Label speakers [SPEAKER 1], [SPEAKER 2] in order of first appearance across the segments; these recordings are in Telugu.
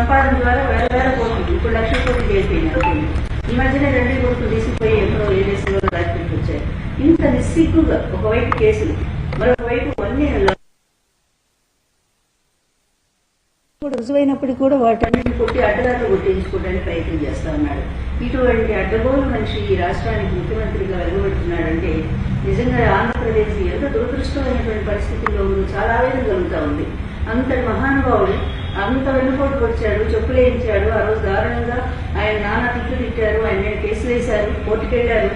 [SPEAKER 1] వ్యాపారం ద్వారా వేల వేల కోట్లు. ఇప్పుడు లక్ష కోట్లు అయిపోయినాయి ఈ మధ్యనే రెండు కోట్లు తీసిపోయి ఎప్పుడో ఏ రాజకీయాలు వచ్చాయి. ఇంత నిస్సిగ్గుగా ఒకవైపు కేసులు మరొకవైపు అన్ని రుజువైనప్పటికీ కూడా వాటన్నిటిని కొట్టి అడ్డదారులు కొట్టించుకోవడానికి ప్రయత్నం చేస్తా ఉన్నాడు. ఇటువంటి అడ్డగోలు మనిషి ఈ రాష్ట్రానికి ముఖ్యమంత్రిగా వెలువడుతున్నాడంటే నిజంగా ఆంధ్రప్రదేశ్ ఎంత దురదృష్టమైనటువంటి పరిస్థితుల్లో చాలా ఆవేదన కలుగుతా ఉంది. అంతటి మహానుభావుడు అంత వెన్నుపోటుకు వచ్చాడు చెప్పులేయించాడు ఆ రోజు దారుణంగా ఆయన నాన్న తిట్లు తిట్టారు ఆయన మీద కేసులు వేశారు కోర్టుకెళ్ళారు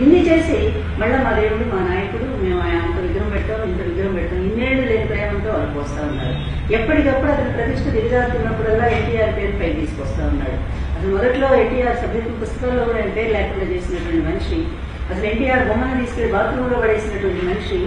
[SPEAKER 1] ఇన్ని చేసి మళ్ళీ మా దేవుడు మా నాయకుడు మేము ఆయన అంత విగ్రహం పెట్టాం ఇంత విగ్రహం పెట్టాం ఇన్నేళ్ళు లేని ప్రేమంతో వాళ్ళు పోస్తా ఉన్నారు ఎప్పటికప్పుడు అతను ప్రతిష్ట దిగజారుతున్నప్పుడల్లా ఎన్టీఆర్ పేరు పై తీసుకొస్తా ఉన్నాడు. అసలు మొదట్లో ఎన్టీఆర్ సభ్యత్వ పుస్తకంలో కూడా ఆయన పేరు లేకుండా చేసినటువంటి మనిషి. అసలు ఎన్టీఆర్ బొమ్మను తీసుకెళ్ళి బాత్రూంలో పడేసినటువంటి మనిషి.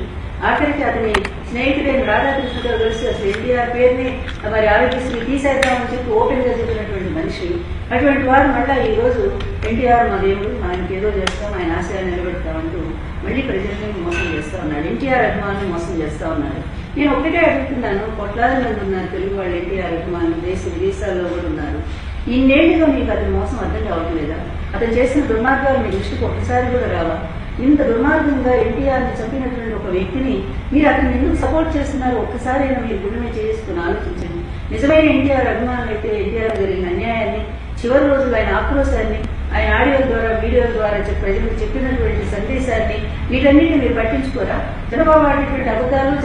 [SPEAKER 1] ఆఖరికి అతని స్నేహితుడైన రాధాకృష్ణతో కలిసి అసలు ఎన్టీఆర్ పేరుని మరి ఆరోగ్యశ్రీ తీసేద్దామని చెప్పి ఓపెన్గా చెప్పినటువంటి మనిషి. అటువంటి వారు మళ్ళా ఈ రోజు ఎన్టీఆర్ మా దేవుడు ఆయనకి ఏదో చేస్తాం ఆయన ఆశయాన్ని నిలబెడతామంటూ మళ్ళీ ప్రజల్ని మోసం చేస్తా ఉన్నాడు. ఎన్టీఆర్ అభిమానులు మోసం చేస్తా ఉన్నాడు. నేను ఒకటే అడుగుతున్నాను కొట్లాది మంది ఉన్నారు తెలుగు వాళ్ళు ఎన్టీఆర్ అభిమానులు దేశ విదేశాల్లో కూడా ఉన్నారు. ఇన్నేళ్ళుగా మీకు అతని మోసం అర్థం కావట్లేదా? అతను చేసిన దుర్మార్గాలు మీ దృష్టికి ఒక్కసారి కూడా రావా? ఇంత దుర్మార్గంగా ఎన్టీఆర్ని చంపినటువంటి ఒక వ్యక్తిని మీరు అతను ఎందుకు సపోర్ట్ చేస్తున్నారు? ఒక్కసారైనా మీరు గుణమే చేసుకుని ఆలోచించండి. నిజమైన ఎన్టీఆర్ అభిమానులు అయితే ఎన్టీఆర్ జరిగిన అన్యాయాన్ని చివరి రోజులు ఆయన ఆక్రోశాన్ని ఆయన ఆడియో ద్వారా వీడియో ద్వారా ప్రజలకు చెప్పినటువంటి సందేశాన్ని వీటన్నిటిని మీరు పట్టించుకోరా? చంద్రబాబు ఆడినటువంటి అబద్ధాలు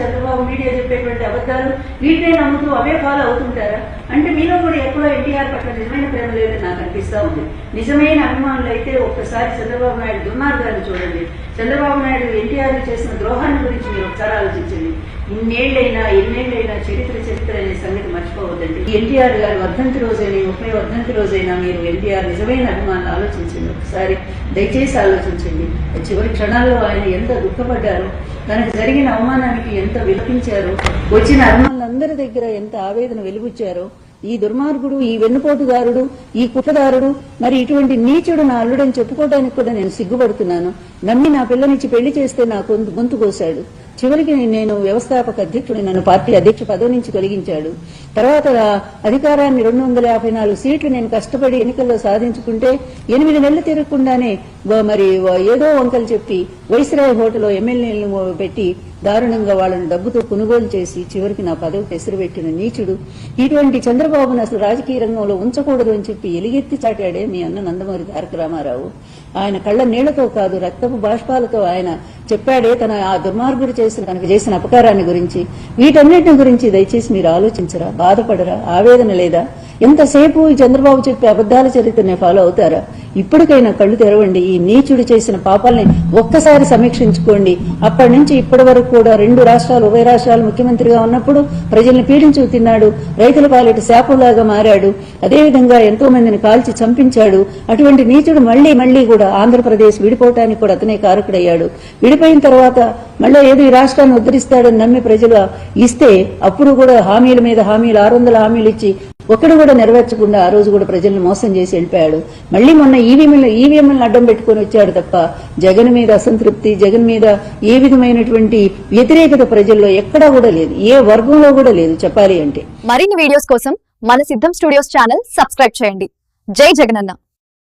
[SPEAKER 1] మీడియా చెప్పేటువంటి అబద్ధాలు? వీటినే నమ్ముతూ అవే ఫాలో అవుతుంటారా? అంటే మీలో కూడా ఎక్కడో ఎన్టీఆర్ పట్ల నిజమైన ప్రేమ లేదని నాకు అనిపిస్తా ఉంది. నిజమైన అభిమానులు అయితే ఒక్కసారి చంద్రబాబు నాయుడు దుర్మార్గాన్ని చూడండి. చంద్రబాబు నాయుడు ఎన్టీఆర్ చేసిన ద్రోహాన్ని గురించి మీరు ఇన్నేళ్ళైనా ఎన్నేళ్ళైనా చరిత్ర చరిత్ర అనే సంగతి మర్చిపోవద్దండి. ఎన్టీఆర్ గారు వర్ధంతి రోజైనా ముప్పై వర్ధంతి రోజైనా మీరు ఎన్టీఆర్ నిజమైన అభిమానులు ఆలోచించండి. ఒకసారి దయచేసి ఆలోచించండి. చివరి క్షణాల్లో ఆయన ఎంత దుఃఖపడ్డారో తనకు జరిగిన అవమానానికి ఎంత విలపించారో వచ్చిన అభిమానులందరి దగ్గర ఎంత ఆవేదన వెలుగుచ్చారో ఈ దుర్మార్గుడు ఈ వెన్నుపోటుదారుడు ఈ కుట్రదారుడు మరి ఇటువంటి నీచుడు నా అల్లుడని చెప్పుకోవడానికి కూడా నేను సిగ్గుపడుతున్నాను. నమ్మి నా పిల్లనిచ్చి పెళ్ళి చేస్తే నా గొంతు కోశాడు. చివరికి నేను వ్యవస్థాపక అధ్యక్షుడు నన్ను పార్టీ అధ్యక్ష పదవి నుంచి తొలగించాడు. తర్వాత అధికారాన్ని రెండు వందల యాభై నాలుగు సీట్లు నేను కష్టపడి ఎన్నికల్లో సాధించుకుంటే ఎనిమిది నెలలు తిరగకుండానే మరి ఏదో వంకలు చెప్పి వైస్రాయ్ హోటల్లో ఎమ్మెల్యేలను పెట్టి దారుణంగా వాళ్ళని డబ్బుతో కొనుగోలు చేసి చివరికి నా పదవి పెసరబెట్టిన నీచుడు ఇటువంటి చంద్రబాబును అసలు రాజకీయ రంగంలో ఉంచకూడదు అని చెప్పి ఎలిగెత్తి చాటాడే మీ అన్న నందమూరి తారక రామారావు. ఆయన కళ్ళ నీళ్ళతో కాదు రక్తపు బాష్పాలతో ఆయన చెప్పాడే తన ఆ దుర్మార్గుడు చేసిన తనకు చేసిన అపకారాన్ని గురించి. వీటన్నిటిని గురించి దయచేసి మీరు ఆలోచించరా? బాధపడరా? ఆవేదన లేదా? ఎంతసేపు చంద్రబాబు చెప్పే అబద్దాల చరిత్రనే ఫాలో అవుతారా? ఇప్పటికైనా కళ్ళు తెరవండి. ఈ నీచుడు చేసిన పాపాలని ఒక్కసారి సమీక్షించుకోండి. అప్పటి నుంచి ఇప్పటి వరకు కూడా రెండు రాష్ట్రాలు ఉభయ రాష్ట్రాలు ముఖ్యమంత్రిగా ఉన్నప్పుడు ప్రజల్ని పీడించు తిన్నాడు. రైతుల పాలిట శాపంలాగా మారాడు. అదేవిధంగా ఎంతో మందిని కాల్చి చంపించాడు. అటువంటి నీచుడు మళ్ళీ మళ్ళీ కూడా ఆంధ్రప్రదేశ్ విడిపోవటానికి కూడా అతనే కారకుడయ్యాడు. విడిపోయిన తర్వాత మళ్ళీ ఏదో ఈ రాష్ట్రాన్ని ఉద్ధరిస్తాడని నమ్మి ప్రజలు ఇస్తే అప్పుడు కూడా హామీల మీద హామీలు ఆరు వందల హామీలు ఇచ్చి ఒకడు కూడా నెరవేర్చకుండా ఆ రోజు కూడా ప్రజల్ని మోసం చేసి వెళ్ళిపోయాడు. మళ్ళీ మొన్న ఈవీఎంలు ఈవీఎంలను అడ్డం పెట్టుకొని వచ్చాడు తప్ప జగన్ మీద అసంతృప్తి జగన్ మీద ఏ విధమైనటువంటి వ్యతిరేకత ప్రజల్లో ఎక్కడా కూడా లేదు. ఏ వర్గంలో కూడా లేదు చెప్పాలి అంటే.
[SPEAKER 2] మరిన్ని వీడియోస్ కోసం మన సిద్ధం స్టూడియోస్ ఛానల్ సబ్స్క్రైబ్ చేయండి. జై జగనన్న.